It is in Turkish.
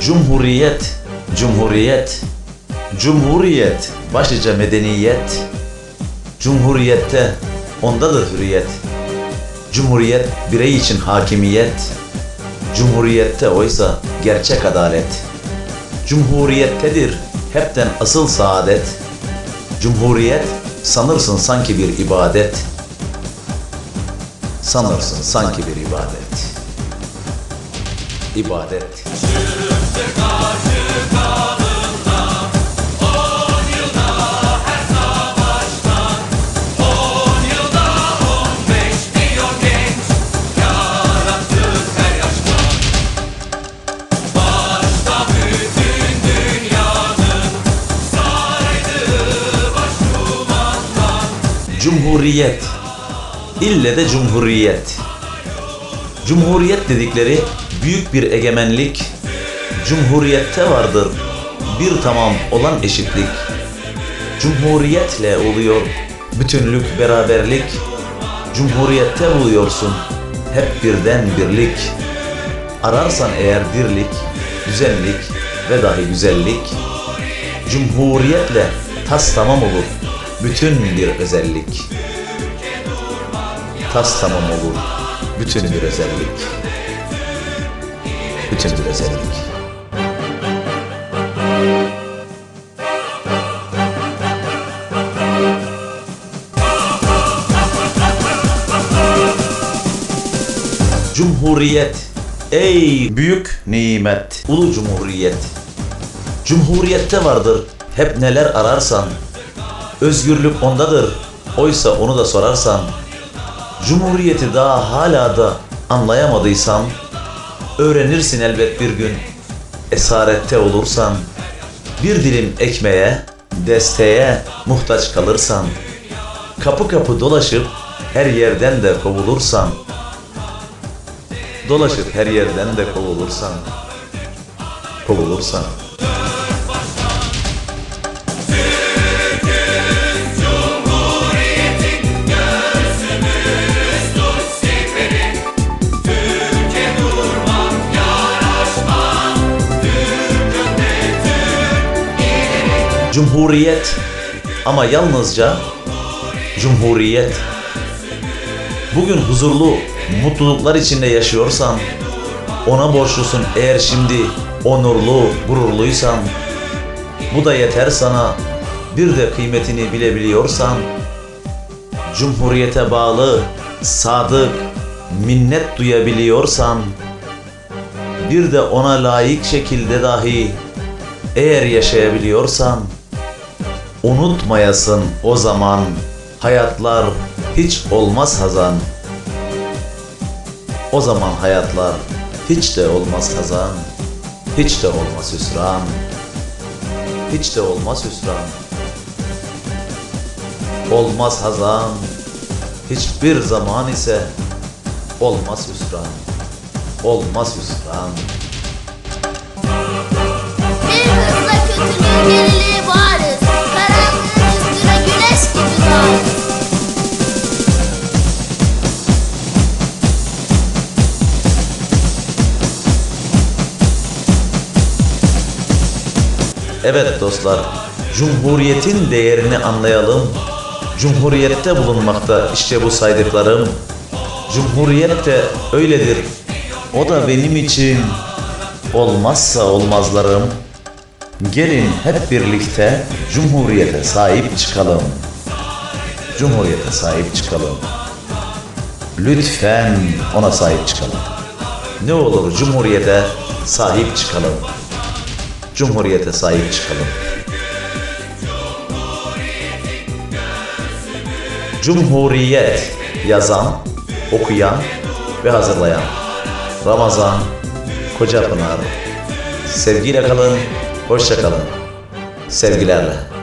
Cumhuriyet Cumhuriyet Cumhuriyet başlıca medeniyet Cumhuriyette ondadır hürriyet Cumhuriyet birey için hakimiyet Cumhuriyette oysa gerçek adalet Cumhuriyettedir hepten asıl saadet. Cumhuriyet sanırsın sanki bir ibadet. Sanırsın sanki bir ibadet. İbadet. Cumhuriyet. İlle de cumhuriyet. Cumhuriyet dedikleri büyük bir egemenlik. Cumhuriyette vardır bir tamam olan eşitlik. Cumhuriyetle oluyor bütünlük, beraberlik. Cumhuriyette buluyorsun hep birden birlik. Ararsan eğer dirlik, düzenlik ve dahi güzellik. Cumhuriyetle tas tamam olur bütün bir özellik. Tas tamam olur bütün bir özellik. Bütün bir özellik. Cumhuriyet Ey büyük nimet Ulu Cumhuriyet Cumhuriyette vardır hep neler ararsan Özgürlük ondadır. Oysa onu da sorarsan, Cumhuriyeti daha hala da anlayamadıysan, öğrenirsin elbet bir gün. Esarette olursan, bir dilim ekmeğe, desteğe muhtaç kalırsan, kapı kapı dolaşıp her yerden de kovulursan, dolaşıp her yerden de kovulursan, kovulursan. Cumhuriyet. Ama yalnızca Cumhuriyet. Bugün huzurlu, mutluluklar içinde yaşıyorsan, ona borçlusun. Eğer şimdi onurlu, gururluysan, bu da yeter sana, bir de kıymetini bilebiliyorsan, Cumhuriyete bağlı, sadık, minnet duyabiliyorsan, bir de ona layık şekilde dahi eğer yaşayabiliyorsan, Unutmayasın o zaman hayatlar hiç olmaz hazan. O zaman hayatlar hiç de olmaz hazan. Hiç de olmaz hüsran. Hiç de olmaz hüsran. Olmaz hazan. Hiçbir zaman ise olmaz hüsran. Olmaz hüsran. Evet dostlar, Cumhuriyetin değerini anlayalım. Cumhuriyette bulunmakta işte bu saydıklarım. Cumhuriyet de öyledir. O da benim için olmazsa olmazlarım. Gelin hep birlikte Cumhuriyete sahip çıkalım. Cumhuriyete sahip çıkalım. Lütfen ona sahip çıkalım. Ne olur Cumhuriyete sahip çıkalım. Cumhuriyete sahip çıkalım. Cumhuriyet yazan, okuyan ve hazırlayan Ramazan Koca Pınar. Sevgiyle kalın, hoşça kalın. Sevgilerle.